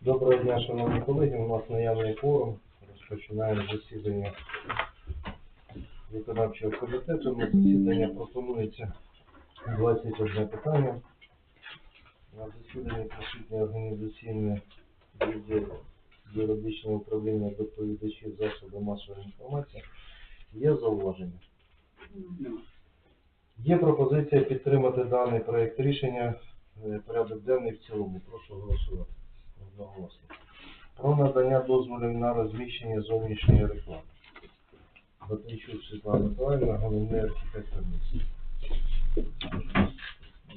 Доброго дня, шановні колеги. У нас наявний форум. Розпочинаємо засідання виконавчого комітету. На засідання пропонується 21 питання. На засіданні присутнє організаційне відділ юридичного управління доповідачів засобів масової інформації. Є зауваження? Є пропозиція підтримати даний проект рішення е, порядок денний в цілому. Прошу голосувати. Одноголосно. Про надання дозволів на розміщення зовнішньої реклами. Батийчук Світлана Миколаївна, головний архітектор міста.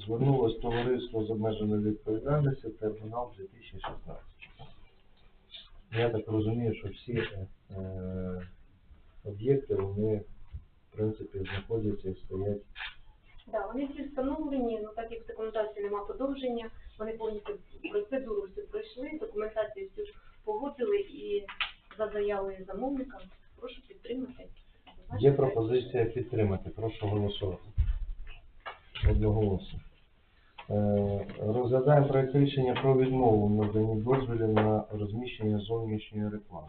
Звернулось товариство з обмеженою відповідальністю термінал 2016. Я так розумію, що всі е, е, об'єкти, вони, в принципі, знаходяться і стоять Да, вони всі встановлені, ну так як в документації нема подовження, вони повністю процедуру всю пройшли, документацію всю погодили і за заявою замовника прошу підтримати. Є пропозиція підтримати. Прошу голосувати. Одноголосно. Е, Розглядаємо проект рішення про відмову в наданні дозволів на розміщення зовнішньої реклами.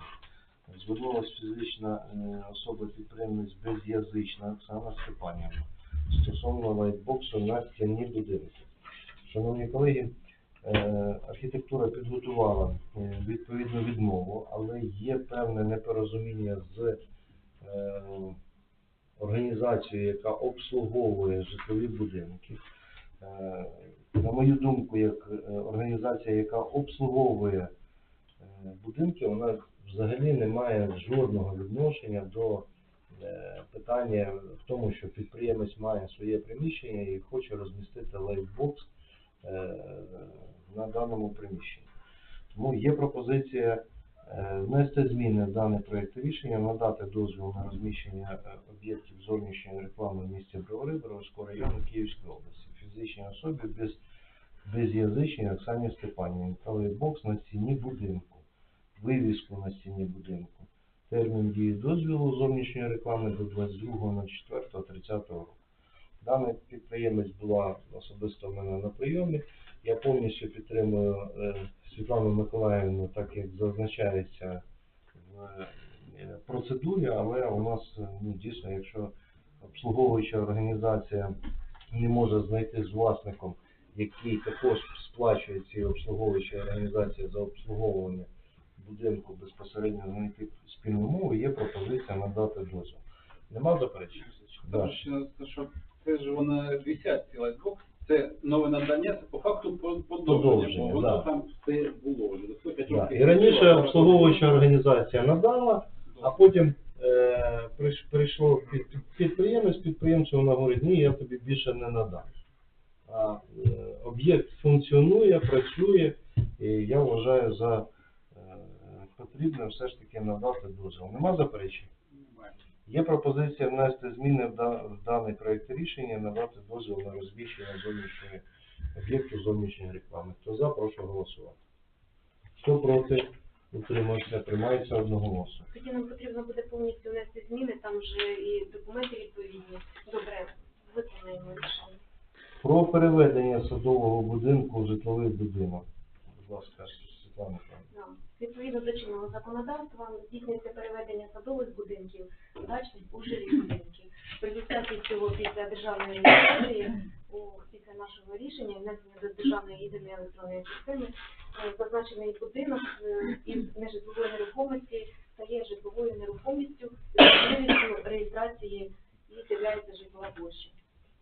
Звернулася фізична е, особа підприємець без'язична Оксана Степанівна стосовно лайтбоксу на стіні будинку. Шановні колеги, е, архітектура підготувала е, відповідну відмову, але є певне непорозуміння з е, організацією, яка обслуговує житлові будинки. На мою думку, як організація, яка обслуговує будинки, вона взагалі не має жодного відношення до питання в тому, що підприємець має своє приміщення і хоче розмістити лайтбокс е, на даному приміщенні. Тому є пропозиція е, внести зміни в даний проєкт рішення, надати дозвіл на розміщення е, об'єктів зовнішньої реклами в місті Бровари, району Київської області, фізичній особі без, без'язичній Оксані Степанівні, та лайтбокс на стіні будинку, вивіску на стіні будинку. Термін дії дозволу зовнішньої реклами до 22.04.30 року. Даний підприємець була особисто в мене на прийомі. Я повністю підтримую е, Світлану Миколаївну, так як зазначається в е, процедурі, але у нас е, ну, дійсно, якщо обслуговуюча організація не може знайти з власником, який також сплачує ці обслуговуючі організації за обслуговування будинку безпосередньо знайти спільну мову, є пропозиція надати дозвіл. Нема заперечень? Да. Тому що, що це ж вона висять ці лайтбокс, це нове надання, це по факту подовження, бо воно да. там все було вже. Да. І раніше обслуговуюча організація надала, а потім е, приш- прийшло під- підприємець, підприємцю вона говорить, ні, я тобі більше не надам. А е, об'єкт функціонує, працює, і я вважаю за потрібне все ж таки надати дозвіл. Нема заперечень? Немає. Є пропозиція внести зміни в, даний проект рішення, надати дозвіл на розміщення зовнішньої об'єкту зовнішньої реклами. Хто за, прошу голосувати. Хто проти, утримався, приймається одноголосно. Тоді нам потрібно буде повністю внести зміни, там вже і документи відповідні. Добре, виконаємо рішення. Про переведення садового будинку в житловий будинок. Будь ласка, Світлана Михайлівна. Відповідно до чинного законодавства здійснюється переведення садових будинків, дачних у жилі будинків. В результаті цього після державної реєстрації, після нашого рішення внесення до державної єдиної електронної системи, е, зазначений будинок е, із нежитлової нерухомості стає житловою нерухомістю з реєстрації і з'являється житлова площа.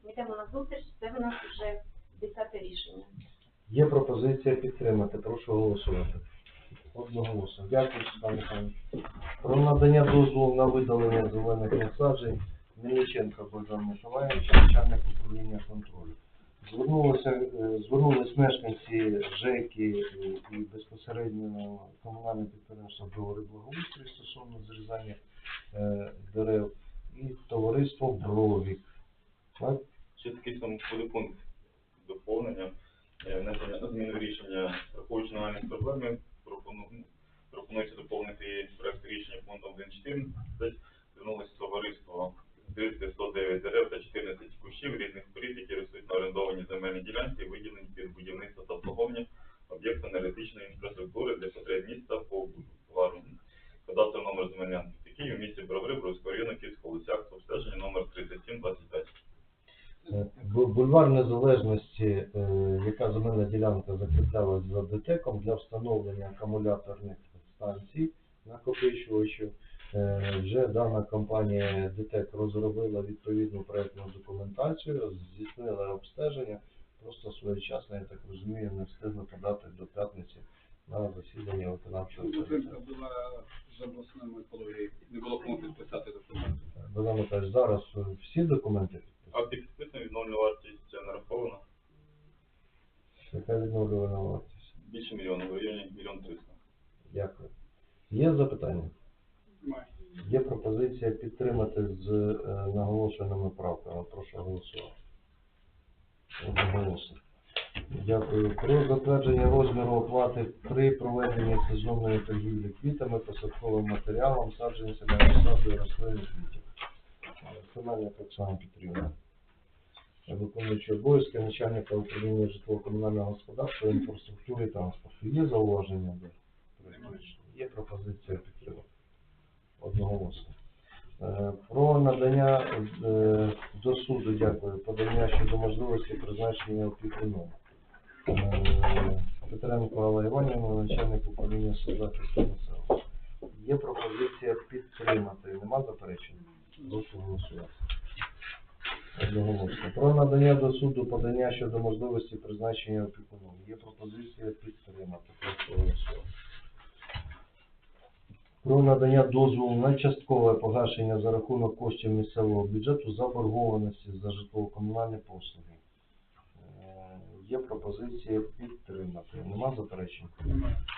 Ми йдемо на зустріч, це в нас вже десяте рішення. Є пропозиція підтримати. Прошу голосувати. Одноголосно. Дякую, Світлана Михайлівна. Про надання дозволу на видалення зелених насаджень Мельниченка Богдан Миколаївич, начальник управління контролю. Звернулися, е, звернулись мешканці ЖЕКи і, і безпосередньо комунальне підприємство Бровари Благоустрій стосовно зрізання е, дерев і товариство Бровік. Так? Ще такий сам буде доповнення, е, внесення змін рішення, враховуючи нагальні проблеми, пропонується доповнити проект рішення пунктом 1.14. Звернулося товариство зберегти 109 дерев та 14 кущів різних порід, які ростуть на орендованій земельній ділянці, виділені під будівництво та обслуговування об'єкту енергетичної інфраструктури для потреб міста по товару. Кадастр номер земельної такий у місті Бровари, Бровського району, Київського області, акт обстеження номер 3725. Е, бу- Бульвар Незалежності, е, яка земельна ділянка закріплялась за ДТЕКом для встановлення акумуляторних станцій накопичувачів. Е, Вже дана компанія ДТЕК розробила відповідну проектну документацію, здійснила обстеження, просто своєчасно, я так розумію, не встигли подати до п'ятниці на засідання виконавчого комітету. була з обласними екологією. Не було кому підписати документи. Богдан Михайлович, зараз е, всі документи Акти підписані, відновлена вартість нарахована. Яка відновлювана вартість? Більше мільйона, в районі мільйон триста. Дякую. Є запитання? Немає. Є пропозиція підтримати з е, наголошеними правками. Прошу голосувати. Одноголосно. Дякую. Про затвердження розміру оплати при проведенні сезонної торгівлі квітами, посадковим матеріалом, саджанцями, розсадою рослин і квітів. Семенник Оксана Петрівна. Виконуючи обов'язки начальника управління житлово-комунального господарства, інфраструктури і транспорту. Є зауваження до? Є пропозиція підтримати. Одноголосно. Е, Про надання е, до суду, дякую, подання щодо можливості призначення опікуном. Е, Петренко Алла Іванівна, начальник управління населення. Є пропозиція підтримати. Нема заперечень? Прошу голосувати. Одноголосно. Про надання до суду подання щодо можливості призначення опікуном. Є пропозиція підтримати. Прошу голосувати. Про надання дозволу на часткове погашення за рахунок коштів місцевого бюджету заборгованості за житлово-комунальні послуги. Е, Є пропозиція підтримати. Нема заперечень?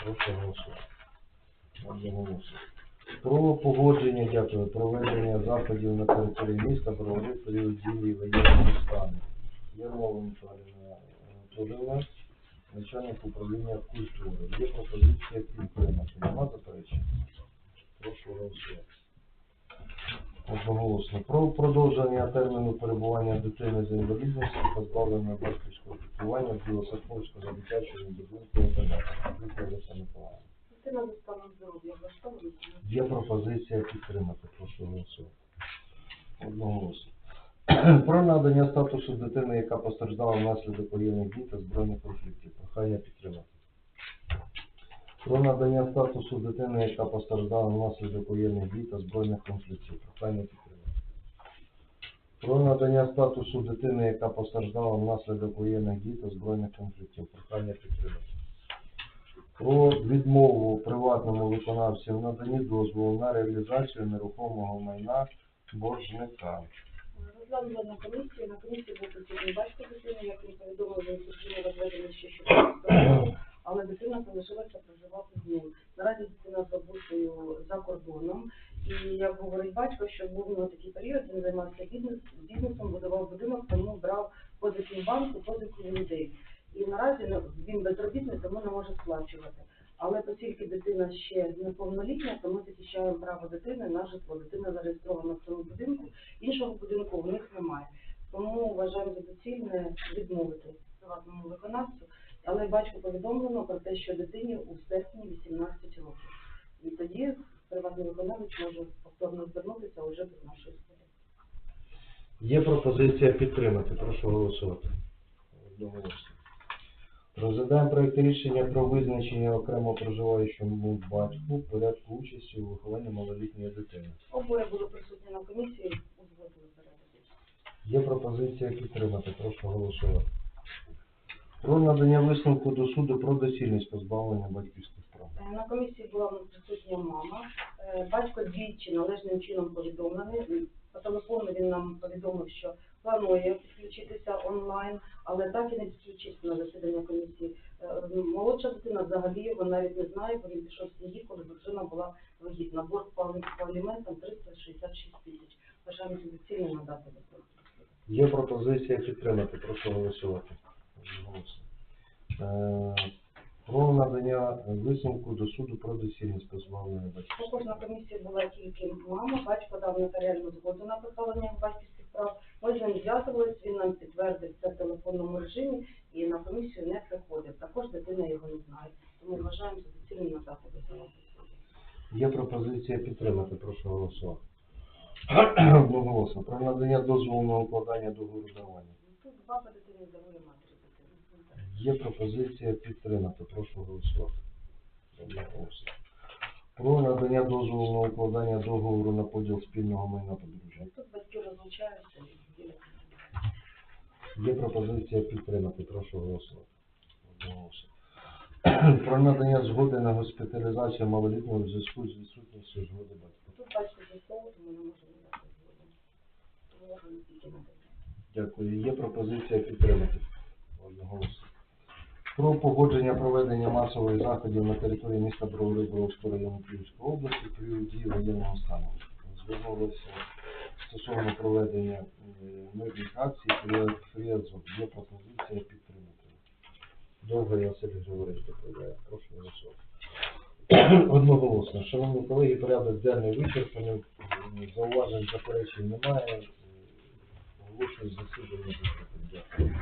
Прошу голосувати. Одноголосно. Про погодження, дякую, проведення заходів на території міста Бровари в період дії воєнного стану. Єрмова Анатоліївна Анатоліївна, начальник управління культури. Є пропозиція підтримати. Нема заперечень? Прошу голосувати. Одноголосно. Про продовження терміну перебування дитини з інвалідністю, позбавленої батьківського піклування в Білоцерковському дитячому будинку інтернату. Лариса Миколаївна. Є пропозиція підтримати. Прошу голосувати. Одноголосно. Про надання статусу дитини, яка постраждала внаслідок воєнних дій та збройних конфліктів. Прохання підтримати. Про надання статусу дитини, яка постраждала внаслідок воєнних дій та збройних конфліктів. Прохання підтримати. Про надання статусу дитини, яка постраждала внаслідок воєнних дій та збройних конфліктів. Прохання підтримати. Про відмову приватному виконавцю в наданні дозволу на реалізацію нерухомого майна боржника. Розглянули на комісії, на комісії був присутній батько дитини, як він повідомив, він суспільно розведений ще 16 але дитина залишилася проживати з ним. Наразі дитина з бабусею за кордоном, і як говорить батько, що був нього такий період, він займався бізнес, бізнесом, будував будинок, тому брав позики в банку, позики у людей. І наразі він безробітний, тому не може сплачувати. Але оскільки дитина ще неповнолітня, то ми захищаємо право дитини на житло. Дитина зареєстрована в цьому будинку, іншого будинку у них немає. Тому вважаємо за доцільне відмовити приватному виконавцю. Але батьку повідомлено про те, що дитині у серпні 18 років. І тоді приватний виконавець може повторно звернутися вже до нашої сфери. Є пропозиція підтримати. Прошу голосувати. Одноголосно. Розглядаємо проєкт рішення про визначення окремо проживаючому батьку в порядку участі у вихованні малолітньої дитини. Обоє були присутні на комісії, узгодили перегляд. Є пропозиція підтримати. Прошу голосувати. Про надання висновку до суду про доцільність позбавлення батьківських прав. Е, На комісії була присутня мама. Е, Батько двічі належним чином повідомлений. По телефону він нам повідомив, що планує підключитися онлайн, але так і не підключився на засідання комісії. Е, Молодша дитина взагалі його навіть не знає, бо він пішов з сім'ї, коли дружина була вагітна. Борг по аліментам 366 тисяч. Вважаємо за доцільне надати висновку. Є пропозиція підтримати. Прошу голосувати. Е, Про надання висновку до суду про доцільність позбавлення батьківських Також на комісії була тільки мама, батько дав нотаріальну згоду на позбавлення батьківських прав. Ми з ним зв'язувалися, він нам підтвердив це в телефонному режимі і на комісію не приходив. Також дитина його не знає. Тому вважаємо за доцільним надати дозвіл. Є пропозиція підтримати, прошу голосувати. Одноголосно. Про надання дозволу на укладання договору дарування. Тут два позитивні здоров'я матері дитини. Є пропозиція підтримати, прошу голосувати. Одноголосно. Про надання дозволу на укладання договору на поділ спільного майна подружжя. Тут батьки розлучаються і. Є пропозиція підтримати, прошу голосувати. Про надання згоди на госпіталізацію малолітнього в зв'язку з відсутністю згоди батька. Тут батько з'ясовує, тому не можемо дати згоду. Тому можемо тільки надати. Дякую. Є пропозиція підтримати. Одноголосно. Про погодження проведення масових заходів на території міста Бровариборовського району Київської області при дії воєнного стану. Звернулося стосовно проведення е, мирних акцій «Фрі- Фріазон. Є пропозиція підтримати. Довгий Василь Григорович доповідає. Прошу голосувати. Одноголосно. Шановні колеги, порядок денний вичерпаний. Зауважень заперечень немає. Е, Оголошую засідання. Дякую.